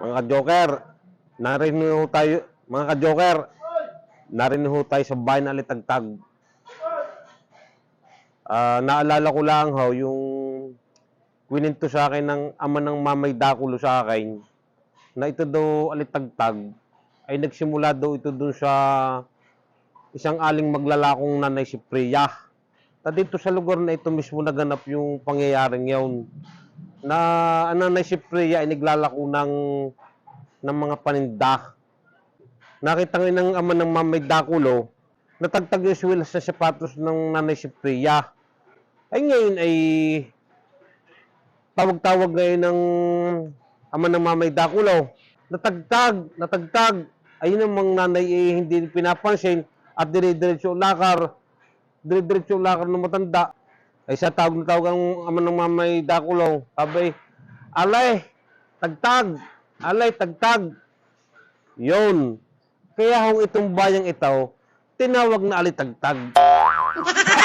Mga ka-joker, narinig ho tayo, mga ka-joker, narinig ho tayo sa bayan na Alitagtag. Ah, naalala ko lang ho, yung kwininto sa akin ng ama ng mamay Dakulo sa akin, na ito daw Alitagtag, ay nagsimula daw ito dun sa isang aling maglalakong nanay si Priya. Na dito sa lugar na ito mismo naganap yung pangyayaring yun. Na ang nanay si Priya ay naglalako ng, ng mga paninda. Nakita nga ng ama ng mamay Dakulo, natagtag yung swilas sa sapatos ng nanay si Priya. Ay ngayon ay tawag-tawag ngayon ng ama ng mamay Dakulo. Natagtag, natagtag. Ayun namang nanay eh, hindi pinapansin at dire-diretso ang lakar. Dire-diretso ang lakar ng matanda. Ay sa tawag na tawag ang ama ng mamay Dakulo. Sabi, alay, tagtag, alay, tagtag. Yun. Kaya hong itong bayang ito, tinawag na alitagtag.